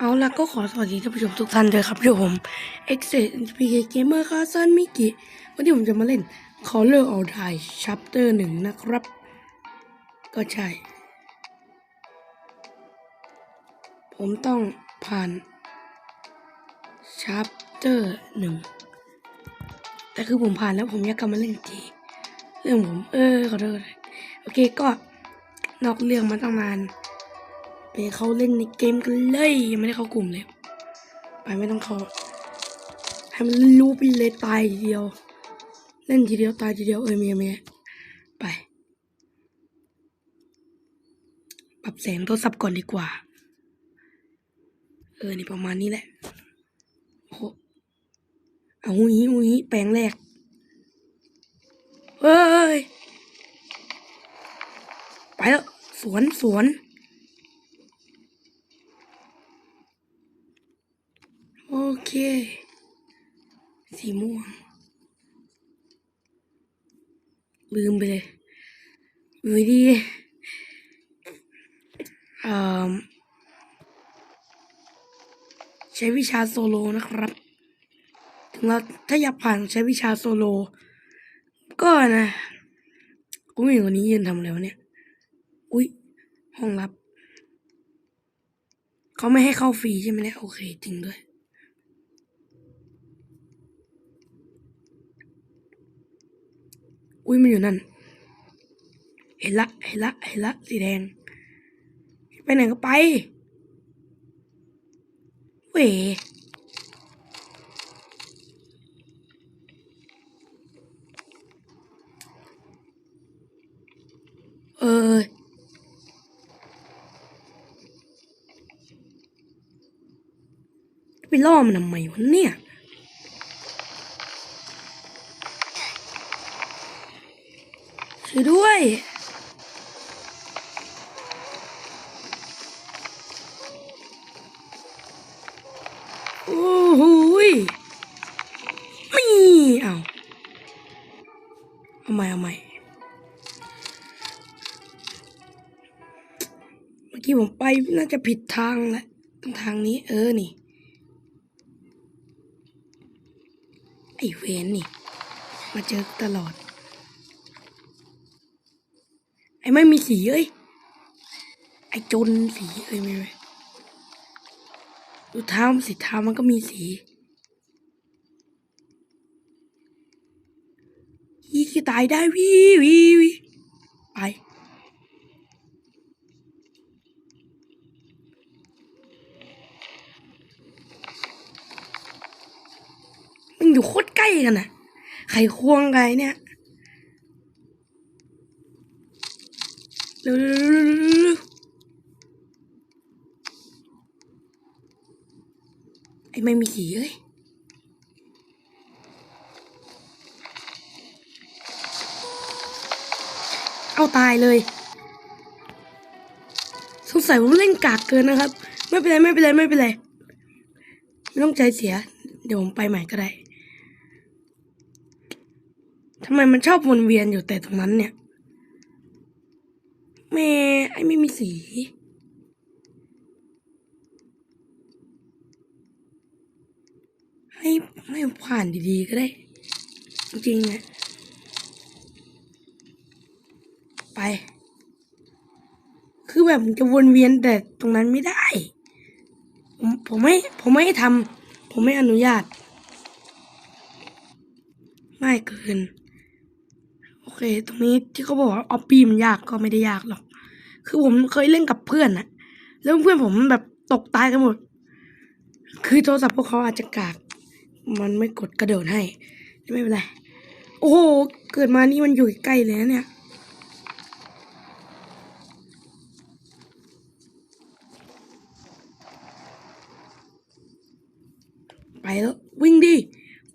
เอาล่ะก็ขอสวัสดีท่านผู้ชมทุกท่านด้วยครับอยู่ผม x e PK Gamer คาซันมิกิวันนี้ผมจะมาเล่น Color of Die Chapter หนึ่งนะครับ ก็ใช่ ผมต้องผ่าน Chapter หนึ่งแต่คือผมผ่านแล้วผมอยากกลับมาเล่นอีกทีเรื่องผม เออขอโทษโอเคก็นอกเรื่องมาตั้งนาน เขาเล่นในเกมกันเลยยังไม่ได้เข้ากลุ่มเลย ไปไม่ต้องเข้าให้มันรู้ไปเลยตายทีเดียว เล่นทีเดียวตายทีเดียวเออเมียเมียไป ปรับแสงโทรศัพท์ก่อนดีกว่า เออนี่ประมาณนี้แหละโอ้โหเอาหูยหูยแปลงแรกเฮ้ย ไปแล้ว สวนสวน โอเค สีม่วง ลืมไปเลยอยู่ดีเอ่อใช้วิชาโซโลนะครับ ถึงเราถ้าอยากผ่านใช้วิชาโซโล ก็นะกูไม่เห็นคนนี้ยืนทำอะไรวะเนี่ย อุ๊ยห้องลับ เขาไม่ให้เข้าฟรีใช่ไหมเนี่ยโอเคจริงด้วย อุ้ยมันอยู่นั่น เห็นละ เห็นละ เห็นละ สีแดง ไปไหนก็ไป เว่เออไปล่อมันทำไมวะเนี่ย ช่วยด้วย โอ้โหไม่เอาเอาใหม่เอาใหม่เมื่อกี้ผมไปน่าจะผิดทางแหละต้องทางนี้ เออ นี่ ไอเวนนี่ มาเจอตลอด ไม่มีสีเอ้ย ไอจนสีเอ้ยไม่ไม่ดูเท้ามันสีเท้ามันก็มีสียี่คือตายได้วิวิวิไปมันอยู่โคตรใกล้กันนะไข่ควงไงเนี่ย เร็วไอ้ไม่มีสีเอ้ยเอาตายเลย สงสัยผมเล่นกากเกินนะครับ ไม่เป็นไรไม่เป็นไรไม่เป็นไร ไม่ต้องใจเสีย เดี๋ยวผมไปใหม่ก็ได้ทำไมมันชอบวนเวียนอยู่แต่ตรงนั้นเนี่ย ม่ไอ้ไม่มีสี ให้ให้ผ่านดีๆก็ได้ จริงๆเนี่ยไป คือแบบจะวนเวียนแต่ตรงนั้นไม่ได้ ผมผมไม่ผมไม่ให้ทำผมไม่อนุญาตง่ายเกิน โอเค ตรงนี้ที่เขาบอกว่าออปปี้มันยากก็ไม่ได้ยากหรอก คือผมเคยเล่นกับเพื่อนนะแล้วเพื่อนผมแบบตกตายกันหมด คือโทรศัพท์พวกเขาอาจจะกาก มันไม่กดกระโดดให้ ไม่เป็นไร โอ้โห เกิดมานี่มันอยู่ใกล้เลยนะเนี่ย ไปแล้ว วิ่งดิ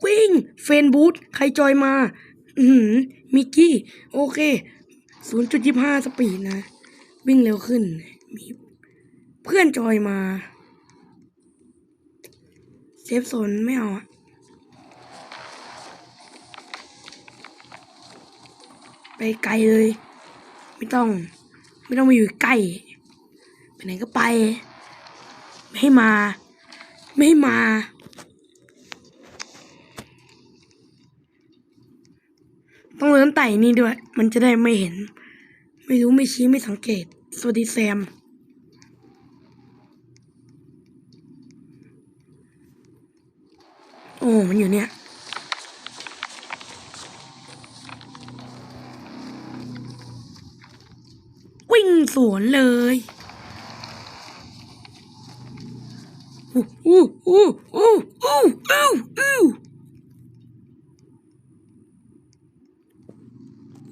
วิ่ง เฟนบูธใครจอยมา อือหือมิกกี้ โอเค 0.25 สปีดนะ วิ่งเร็วขึ้น มีเพื่อนจอยมาเซฟโซนไม่เอาอะไปไกลเลย ไม่ต้อง ไม่ต้องมาอยู่ใกล้ ไปไหนก็ไป ไม่ให้มา ไม่ให้มาต้องเลื่อนไต่นี่ด้วย มันจะได้ไม่เห็น ไม่รู้ไม่ชี้ไม่สังเกต สวัสดีแซม โอ้ มันอยู่เนี่ยวิ่งสวนเลยอู้อู้อู้อู้อู้อู้อู้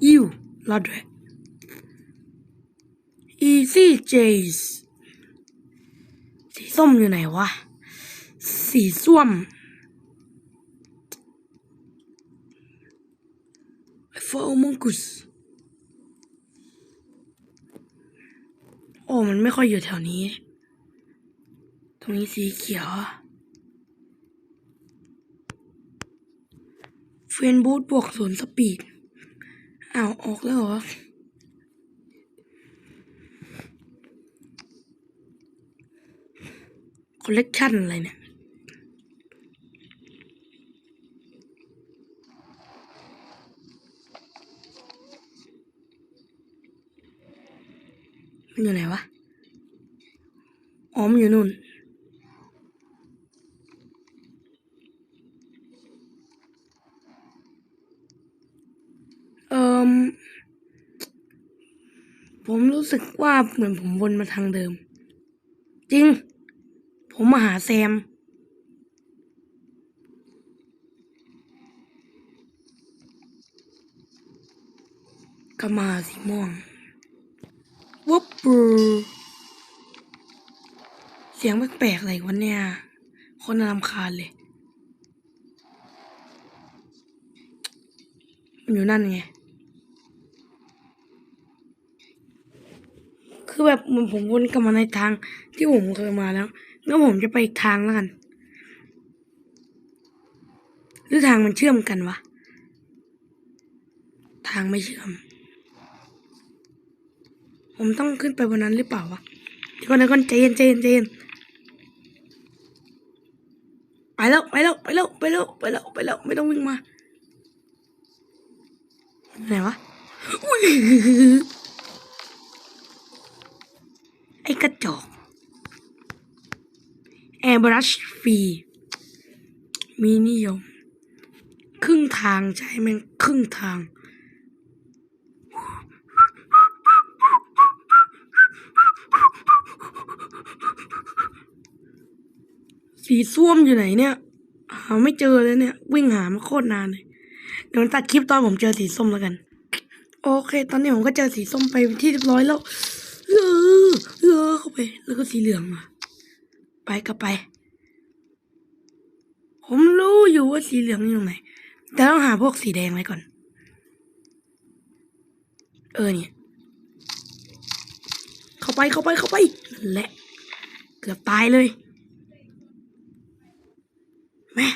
อิวรอดด้วย easy jays สีส้มอยู่ไหนวะ สีส้วม for mongoose โอ้มันไม่ค่อยอยู่แถวนี้ ตรงนี้สีเขียวเฟนบูทบวกศูนย์สปีดอ้าว ออกแล้วเหรอ คอลเลกชันอะไรเนี่ย มันอยู่ไหนวะ อ๋อมันอยู่นู่นเอ่อผมรู้สึกว่าเหมือนผมวนมาทางเดิม จริง มาหาแซม ก็มาสีม่วงวุบปูเสียงแปลกๆอะไรวะเนี่ย คนน่ารำคาญเลย มันอยู่นั่นไงคือแบบเหมือนผมวนกลับมาในทางที่ผมเคยมาแล้ว งั้นผมจะไปอีกทางแล้วกัน หรือทางมันเชื่อมกันวะ ทางไม่เชื่อม ผมต้องขึ้นไปบนนั้นหรือเปล่าวะเดี๋ยวก่อนเดี๋ยวก่อนใจเย็นใจเย็นใจเย็นไปแล้วไปแล้วไปแล้วไปแล้วไปแล้วไปแล้วไม่ต้องวิ่งมาไหนวะอุ้ยไอ้กระจอก บรัชฟรี มีนิยม ครึ่งทางใช่ไหมงครึ่งทาง สีส้วมอยู่ไหนเนี่ยหาไม่เจอเลยเนี่ย วิ่งหามาโคตรนานเลยเดี๋ยวตัดคลิปตอนผมเจอสีส้มแล้วกัน โอเค ตอนนี้ผมก็เจอสีส้มไปที่เรียบร้อยแล้วเออเออเข้าไป แล้วก็สีเหลืองมา ไปกลับไป ผมรู้อยู่ว่าสีเหลืองอยู่ไหน แต่ต้องหาพวกสีแดงไว้ก่อน เออเนี่ย เข้าไปเข้าไปเข้าไปนั่นแหละ เกือบตายเลยแม่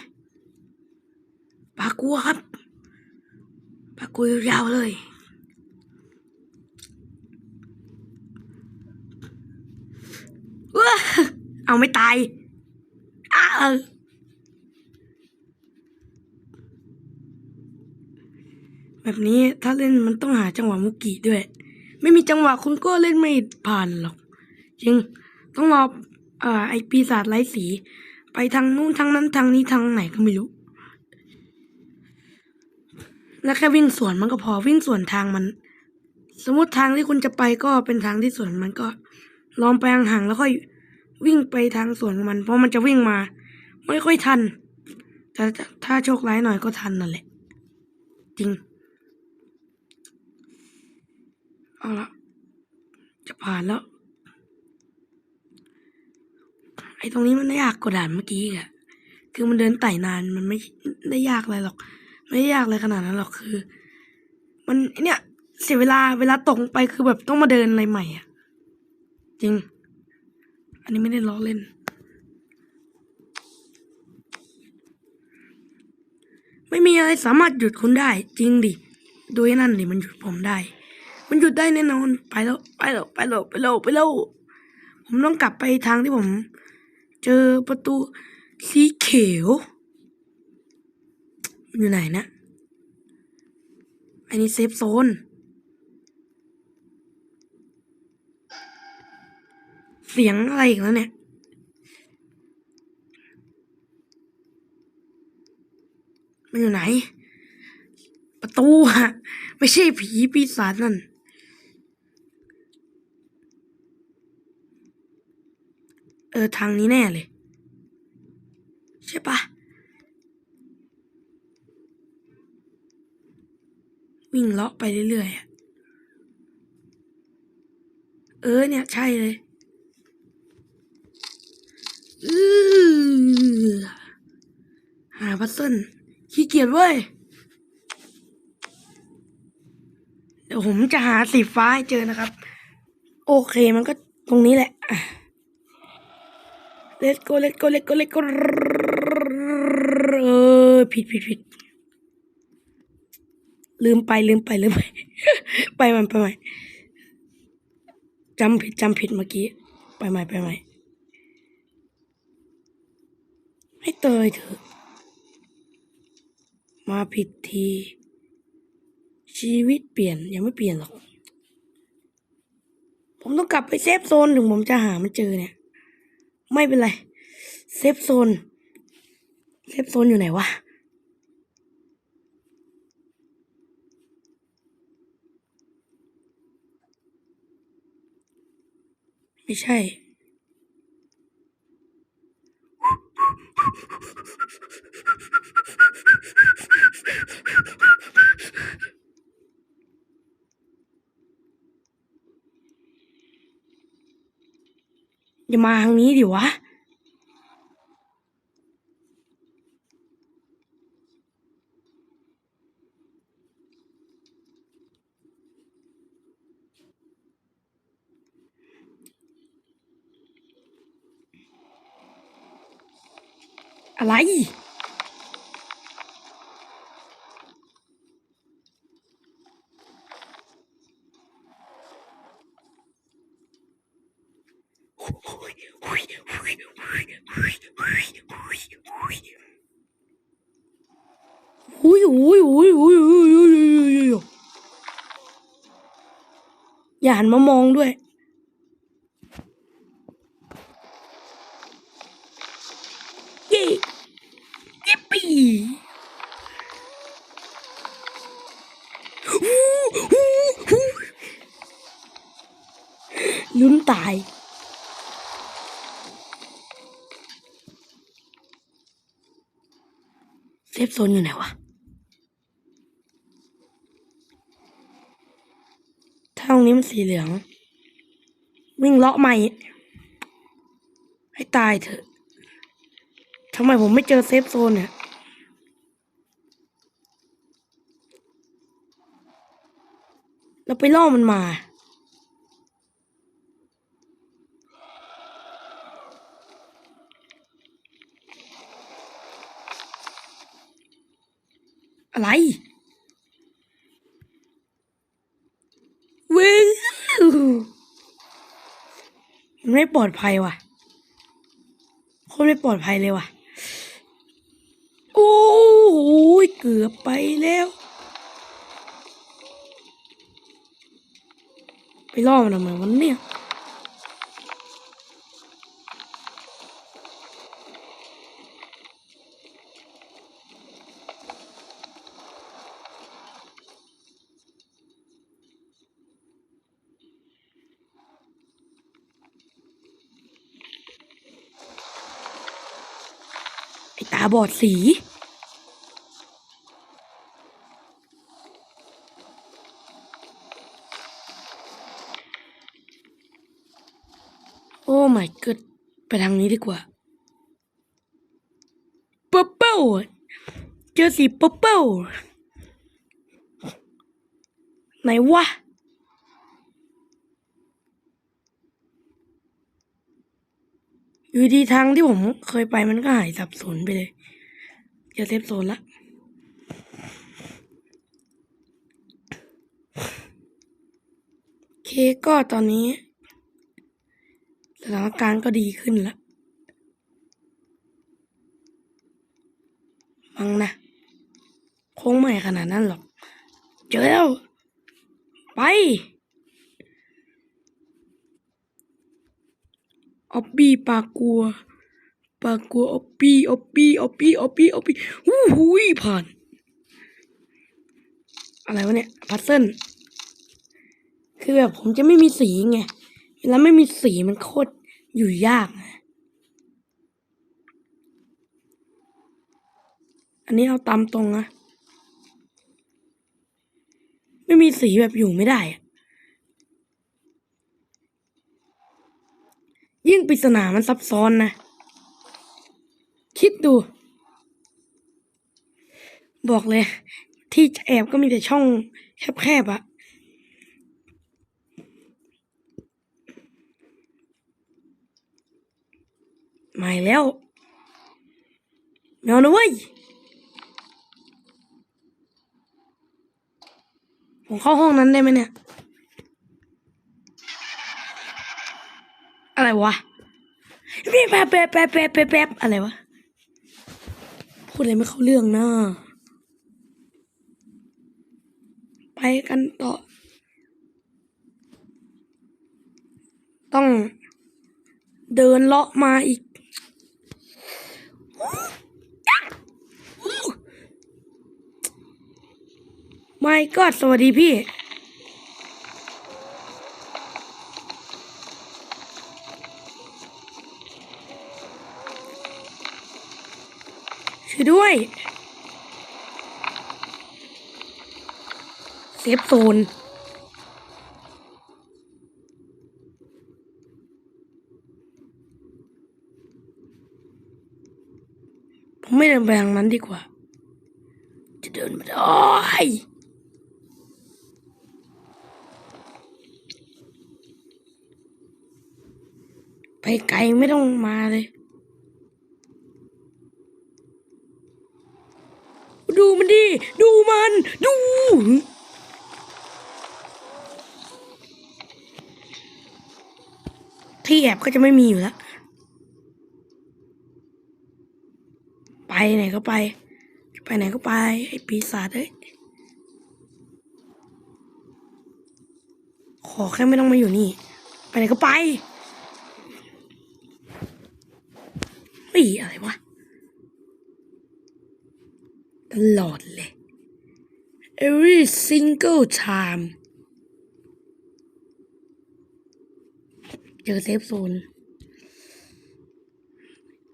ปลากัวครับปลากัวยาวเลย ว้าเอา ไม่ตายอ้าวแบบนี้ถ้าเล่นมันต้องหาจังหวะมุกิด้วย ไม่มีจังหวะคุณก็เล่นไม่ผ่านหรอกจริงต้องรอเอ่อไอปีศาจไร้สี ไปทางนู้นทางนั้นทางนี้ทางไหนก็ไม่รู้แล้วแค่วิ่งสวนมันก็พอวิ่งสวนทางมัน สมมติทางที่คุณจะไปก็เป็นทางที่สวนมันก็ ลองไปห่างๆแล้วค่อย วิ่งไปทางสวนของมัน เพราะมันจะวิ่งมา ไม่ค่อยทันแต่ถ้าโชคร้ายหน่อยก็ทันนั่นแหละ จริง เอาละจะผ่านแล้ว ไอ้ตรงนี้มันไม่ยากกว่าด่านเมื่อกี้อะคือมันเดินไต่นานมันไม่ได้ยากอะไรหรอก ไม่ได้ยากอะไรขนาดนั้นหรอกคือ มันเนี่ยเสียเวลาเวลาตกไปคือแบบต้องมาเดินอะไรใหม่อะจริง อันนี้ไม่ได้ล้อเล่น ไม่มีอะไรสามารถหยุดคุณได้ จริงดิโดยนั่นดิมันหยุดผมได้ มันหยุดได้แน่นอนไปแล้วไปแล้วไปแล้วไปแล้วไปแล้วผมต้องกลับไปทางที่ผม เจอประตูสีเขียวอยู่ไหนนะอันนี้เซฟโซน เสียงอะไรอีกแล้วเนี่ย มันอยู่ไหน ประตูอะไม่ใช่ผีปีศาจนั่น เออ ทางนี้แน่เลย ใช่ปะวิ่งเลาะไปเรื่อยๆ เออเนี่ย ใช่เลย หาพัซเซิลขี้เกียจเว้ย เดี๋ยวผมจะหาสีฟ้าให้เจอนะครับ โอเคมันก็ตรงนี้แหละอะ let's go let's go let's go let's go เออผิดผิดผิดลืมไปลืมไปลืมไป ไปใหม่ไปใหม่จำผิดจำผิดเมื่อกี้ ไปใหม่ไปใหม่ ให้เตยเถอะมาผิดที ชีวิตเปลี่ยนยังไม่เปลี่ยนหรอก ผมต้องกลับไปเซฟโซนถึงผมจะหามันเจอเนี่ย ไม่เป็นไร เซฟโซน เซฟโซนอยู่ไหนวะไม่ใช่ อย่ามาทางนี้ดิวะ อะไร อุ้ยอุ้ยอุ้ยอุ้ยอุ้ยอุ้ยอุ้ยอย่าหันมามองด้วย โซนอยู่ไหนวะ ถ้าตรงนี้มันสีเหลือง วิ่งเลาะใหม่ ให้ตายเถอะทำไมผมไม่เจอเซฟโซนเนี่ยเราไปล่อมันมา อะไร เว้ยมัน ไม่ปลอดภัยว่ะโคนไม่ปลอดภัยเลยว่ะ โอ้โหเกือบไปแล้ว ไปล่อมันทำไมวันเนี่ย ตาบอดสี โอ้ my god ไปทางนี้ดีกว่า purple เจอสี purple ไหนวะ อยู่ดีทางที่ผมเคยไปมันก็หายสับสนไปเลยเยอาเซฟโซนละเคก็ตอนนี้สถานการณ์ก็ดีขึ้นละฟังนะคงไม่ขนาดนั้นหรอก เจอแล้ว ไป ออบบี้ปากกัวปากกัวออบบี้ออบบี้ออบบี้ออบบี้ออบบี้หู้หูยผ่าน อะไรวะเนี่ยพัซเซิลคือแบบผมจะไม่มีสีไงเวลาไม่มีสีมันโคตรอยู่ยากนะอันนี้เอาตามตรงนะ ไม่มีสีแบบอยู่ไม่ได้อะ ยิ่งปริศนามันซับซ้อนนะ คิดดู บอกเลย ที่แอบก็มีแต่ช่องแคบๆอะม่แล้วไม่เอนะเว้ยผมเข้าห้องนั้นได้ไหมเนี่ย อะวะแป๊บแป๊บแป๊บแป๊บแป๊บแป๊บแป๊บอะไรวะพูดอะไรไม่เข้าเรื่องนะไปกันต่อ ต้องเดินเลาะมาอีกไม่ก็สวัสดีพี่ ด้วย เซฟโซนผมไม่เดินไปทางนั้นดีกว่า จะเดินไม่ได้ไปไกลไม่ต้องมาเลย ดูมันดูที่แอบก็จะไม่มีอยู่แล้ว ไปไหนก็ไป ไปไหนก็ไปไอ้ปีศาจเอ้ย ขอแค่ไม่ต้องมาอยู่นี่ ไปไหนก็ไปเฮ้ยอะไรวะ ตลอดเลย every single time เจอเซฟโซน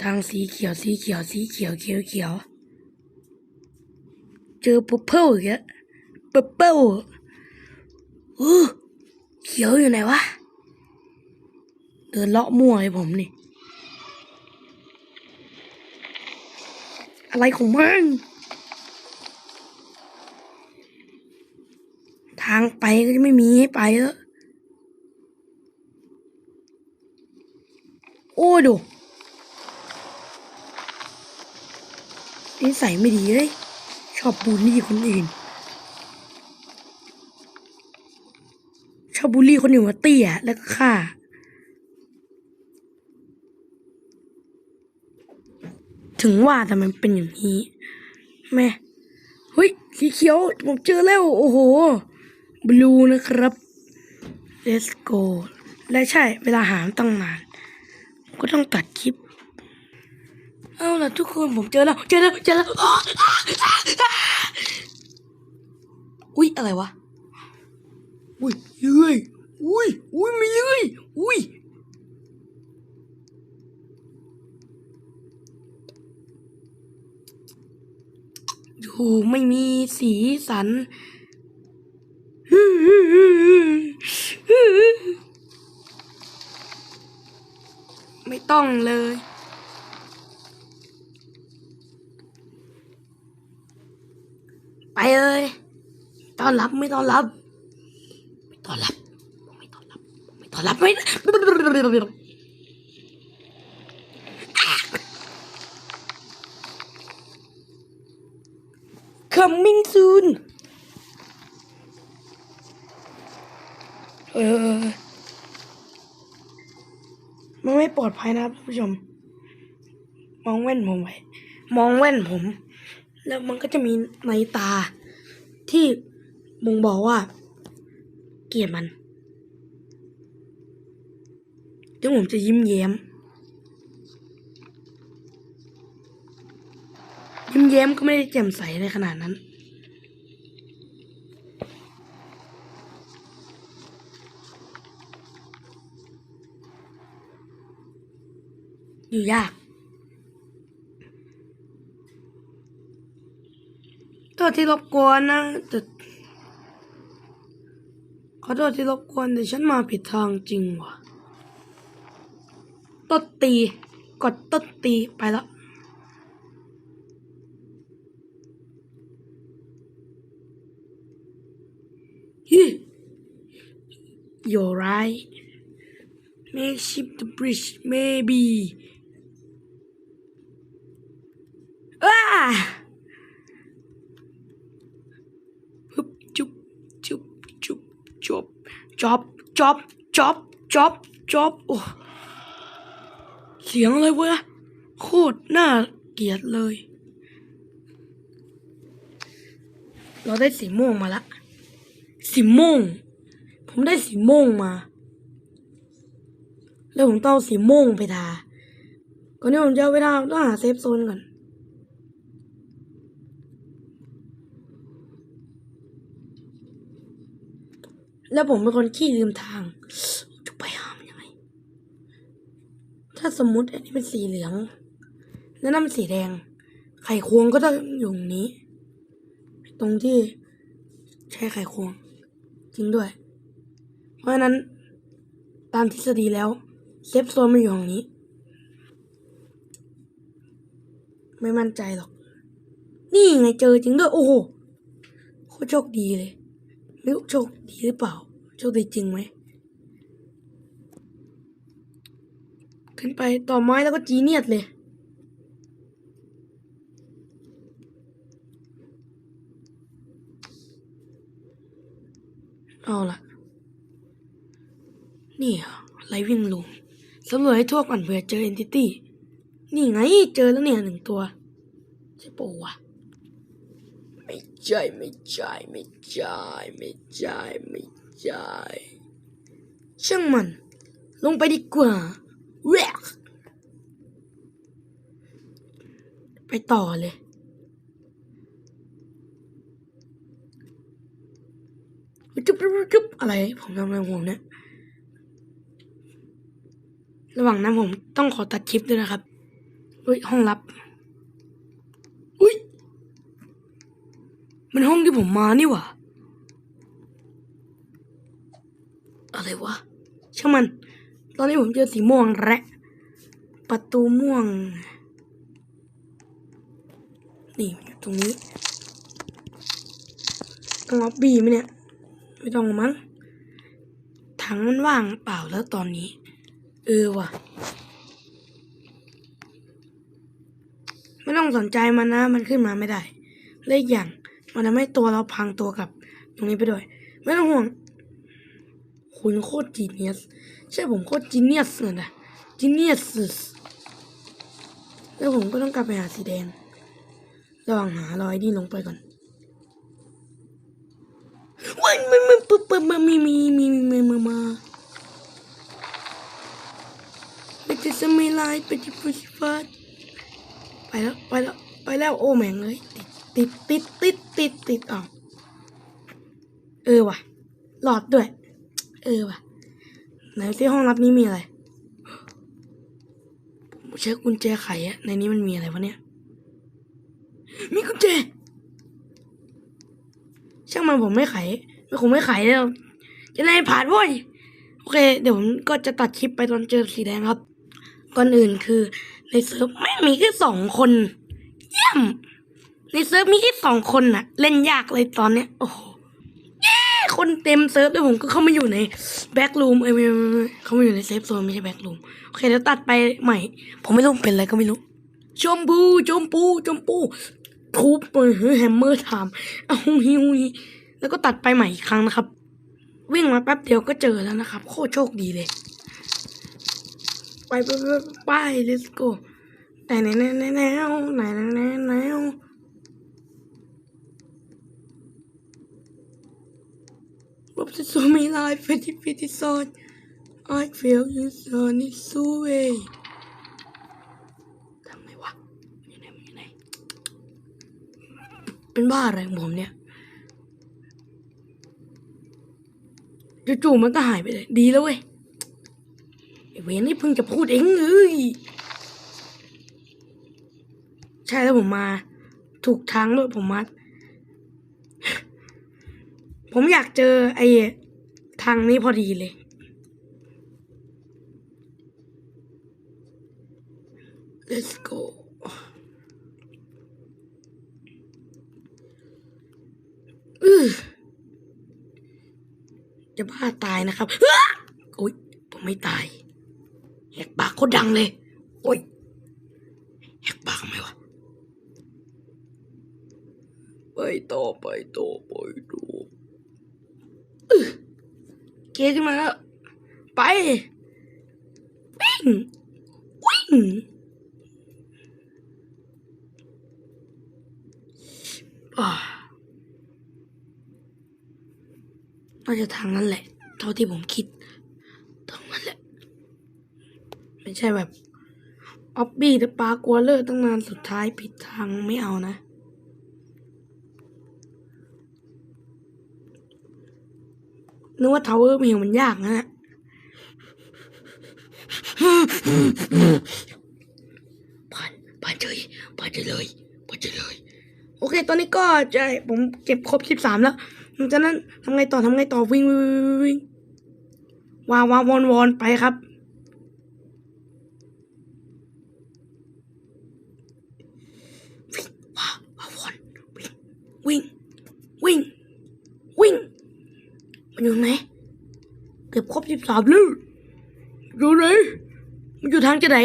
ทางสีเขียวสีเขียวสีเขียวเขียวเขียว เจอ purple อีกแล้ว purple อู้เขียวอยู่ไหนวะ เดินเลาะมั่วให้ผมนี่ อะไรของมึง ทางไปก็จะไม่มีให้ไปแล้วโอ้ดูนิสัยไม่ดีเลย ชอบบูลลี่คนอื่น ชอบบูลลี่คนอื่นว่าเตี้ยแล้วก็ฆ่าถึงว่าแต่มันเป็นอย่างนี้ แม่เฮ้ยสีเขียวผมเจอแล้ว โอ้โห บลูนะครับ let's go และใช่เวลาหามตั้งนาน ก็ต้องตัดคลิป เอาล่ะทุกคนผมเจอแล้ว เจอแล้วเจอแล้วอ้ออ้าอ้าอ้าอุ๊ยอะไรวะ อุ้ยเย้ยอุ้ยอุ้ยมีเย้ยอุ้ยดูไม่มีสีสัน ไม่ต้องเลย ไปเลยต้อนรับไม่ต้อนรับไม่ต้อนรับไม่ต้อนรับไม่ต้อนรับไม่ coming soon เออมันไม่ปลอดภัยนะครับท่านผู้ชม มองแว่นผมไว้มองแว่นผม แล้วมันก็จะมีในตา ที่บ่งบอกว่า เกลียดมันเดี๋ยวผมจะยิ้มแย้ม ยิ้มแย้มก็ไม่ได้แจ่มใสในขนาดนั้น อยู่ยาก ตัวที่รบกวนนะแต่ขอโทษที่รบกวนแต่ฉันมาผิดทางจริงว่ะต้นตี กดต้นตีไปแล้ว Hey, You're right. Makeshift the bridge, maybe. อ้าฮึบจุบจุบจุบจบ จอบจอบจอบจอบจอบโอ้เสียงอะไรวะโคตรน่าเกลียดเลย เราได้สีม่วงมาละสีม่วงผมได้สีม่วงมา แล้วผมต้องเอาสีม่วงไปทาก่อนที่ผมจะไปทาต้องหาเซฟโซนก่อน แล้วผมเป็นคนขี้ลืมทางจะไปหามันยังไง ถ้าสมมุติอันนี้เป็นสีเหลือง แล้วนั่นเป็นสีแดง ไข่ควงก็ต้องอยู่ตรงนี้ ตรงที่ใช้ไข่ควง จริงด้วย เพราะฉะนั้นตามทฤษฎีแล้ว เซฟโซนไม่อยู่ตรงนี้ ไม่มั่นใจหรอก นี่ไงเจอจริงด้วย โอ้โหโคตรโชคดีเลย ไม่รู้โชคดีหรือเปล่า โชคดีจริงไหม ขึ้นไปต่อไม้แล้วก็จีเนียดเลยเอาละนี่เหรอไลวิ่งลูมสำรวจให้ทั่วก่อนเผื่อเจอเอนติตี้ นี่ไงเจอแล้วเนี่ยหนึ่งตัว ใช่ปะวะ ไม่ใช่ไม่ใช่ไม่ใช่ไม่ใช่ไม่ใช่ช่างมัน ลงไปดีกว่าแวกไปต่อเลย จุ๊บจุ๊บจุ๊บอะไร ผมทำอะไรของผมเนี่ย ระหว่างนั้นผมต้องขอตัดคลิปด้วยนะครับอุ้ย ห้องลับ อุ้ย มันห้องที่ผมมานี่หว่า อะไรวะ ช่างมัน ตอนนี้ผมเจอสีม่วงและประตูม่วง นี่อยู่ตรงนี้ ต้องล็อบบี้ไหมเนี่ย ไม่ต้องมั้ง ถังมันว่างเปล่าแล้วตอนนี้ เออว่ะ ไม่ต้องสนใจมันนะ มันขึ้นมาไม่ได้และอีกอย่าง มันทำให้ตัวเราพังตัวกับ ตรงนี้ไปด้วย ไม่ต้องห่วง คุณโคตรจีเนียส ใช่ผมโคตรจีเนียสเลยนะจีเนียสแล้วผมก็ต้องกลับไปหาสีแดงระหว่างหารอยนี่ลงไปก่อนว้ายมันมันปุ๊บปุ๊บมามีมีมีมีมีมามาไม่จะสมัยไลน์ไปที่ฟูชิฟัดไปแล้วไปแล้วไปแล้วโอ้แม่งเลยติ ติดติดติดติดติดอ้าวเออว่ะ หลอดด้วย เออว่ะ ไหนที่ห้องรับนี้มีอะไรผมใช้กุญแจไขอะในนี้มันมีอะไรวะเนี่ย มีกุญแจ ช่างมันผมไม่ไขไม่คงไม่ไขแล้ว จะได้ผ่านว้ยโอเค เดี๋ยวผมก็จะตัดคลิปไปตอนเจอสีแดงครับ ก่อนอื่นคือในเซิร์ฟไม่มีแค่สองคน เยี่ยม ในเซิร์ฟมีแค่สองคนน่ะ เล่นยากเลยตอนเนี้ย โอ้โหคนเต็มเซิร์ฟแล้วผมก็เข้ามาอยู่ในแบ็กรูมเอ้ยไม่ไม่ไม่เข้ามาอยู่ในเซฟโซนไม่ใช่แบ็กรูมโอเคแล้วตัดไปใหม่ ผมไม่รู้เป็นอะไรก็ไม่รู้ ชมพูชมพูชมพูทุบแฮมเมอร์ทามเอาฮิวิแล้วก็ตัดไปใหม่อีกครั้งนะครับ วิ่งมาแป๊บเดียวก็เจอแล้วนะครับ โคตรโชคดีเลย ไปไปไปไป let's go แต่ไหนไหนไหนไหนไหนไหน What is so me life fifty fifty son I feel you son is so way ทำไงวะอยู่ไหนมันอยู่ไหนเป็นบ้าอะไรของผมเนี่ยจู่ๆมันก็หายไปเลย ดีแล้วเว้ยไอเวนนี่เพิ่งจะพูดเองเลยใช่แล้วผมมา ถูกทางด้วยผมมา ผมอยากเจอไอ้ทางนี้พอดีเลย let's go อือจะบ้าตายนะครับอ๊ะโอ๊ยผมไม่ตาย แหกปากโคตรดังเลย โอ๊ยแหกปากทำไมวะไปต่อไปต่อไปต่อ เกขึ้นมาแล้ว ไป วิ่ง วิ่งอ่าน่าจะทางนั้นแหละ เท่าที่ผมคิดทางนั้นแหละ ไม่ใช่แบบออบบี้หรือปลากลัวเลิกตั้งนานสุดท้ายผิดทางไม่เอานะ นึกว่าทาวเวอร์เมลมันยากนะฮะผ่านผ่านเฉยผ่านเฉยเลยผ่านเฉยเลย โอเค ตอนนี้ก็จะผมเก็บครบสิบสามแล้วหลังจากนั้นทำไงต่อทำไงต่อวิ่งวิ่งวิ่งวิ่งวาวาวอนวอนไปครับ วิ่งว้าววาวอนวิ่ง วิ่ง วิ่ง วิ่ง มันอยู่ไหน เก็บครบสิบสามแล้วอยู่ไหนมันอยู่ทางจะไหน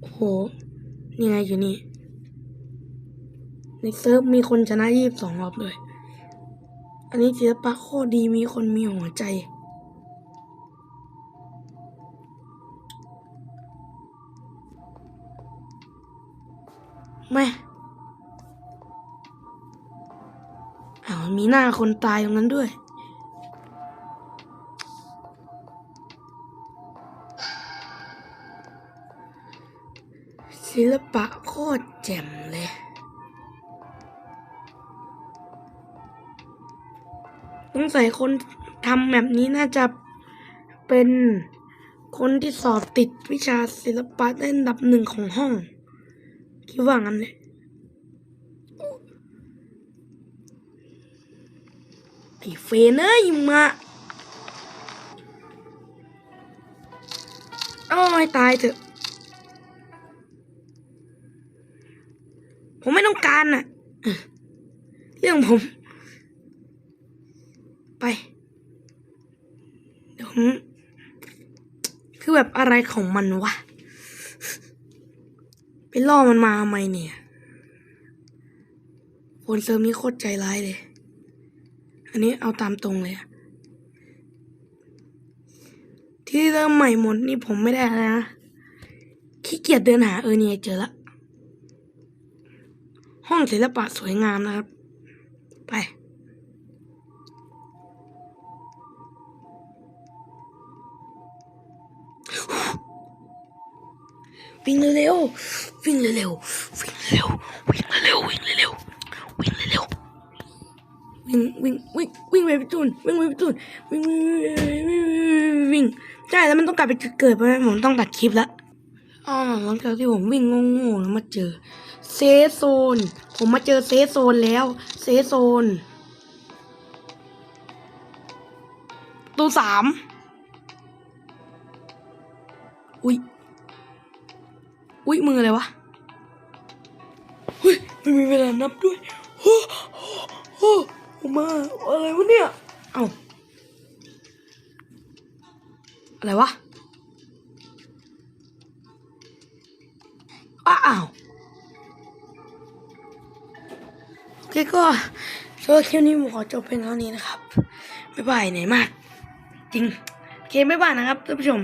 โอ้โหนี่ไงอยู่นี่ ในเซิร์ฟมีคนชนะยี่สิบสองรอบเลย อันนี้ศิลปะโคตรดีมีคนมีหัวใจ ไม่อ้าวมีหน้าคนตายตรงนั้นด้วย ศิลปะโคตรแจ่มเลย ต้องใส่คนทำแบบนี้น่าจะเป็นคนที่สอบติดวิชาศิลปะได้อันดับหนึ่งของห้อง คิดว่างั้นเลยไอ้เฟนเอ้ยมาโอ้ยตายเถอะ ผมไม่ต้องกาน่ะเรื่องผม ไปเดี๋ยวผมคือแบบอะไรของมันวะ ไปล่อมันมาทำไมเนี่ยคนเซิร์ฟนี้โคตรใจร้ายเลย อันนี้เอาตามตรงเลยอะที่เริ่มใหม่หมดนี่ผมไม่ได้นะขี้เกียจเดินหาเออเนี่ยเจอละ ห้องศิลปะสวยงามนะครับ ไป วิ่งเร็วๆวิ่งเร็วๆวิ่งเร็วๆวิ่งเร็วๆวิ่งเร็วๆวิ่งเร็วๆวิ่งวิ่งวิ่งวิ่งไปพี่ตูนวิ่งไปพี่ตูนวิ่งวิ่งวิ่งวิ่งใช่แล้วมันต้องกลับไปจุดเกิดเพราะผมต้องตัดคลิปละอ๋อหลังจากที่ผมวิ่งโง่ๆแล้วมาเจอ เซฟโซน ผมมาเจอเซฟโซนแล้ว เซฟโซน ตัวสามอุ้ย อุ้ยมืออะไรวะเฮ้ยไม่มีเวลานับด้วยโอ้โหโอ้โหมาอะไรวะเนี่ย เอ้า อะไรวะอ้าว อเคก็สำหรับคลิปนี้ผมขอจบเพียงเท่านี้นะครับ บ๊ายบายไหนมาก จริง โอเคบ๊ายบายนะครับท่านผู้ชม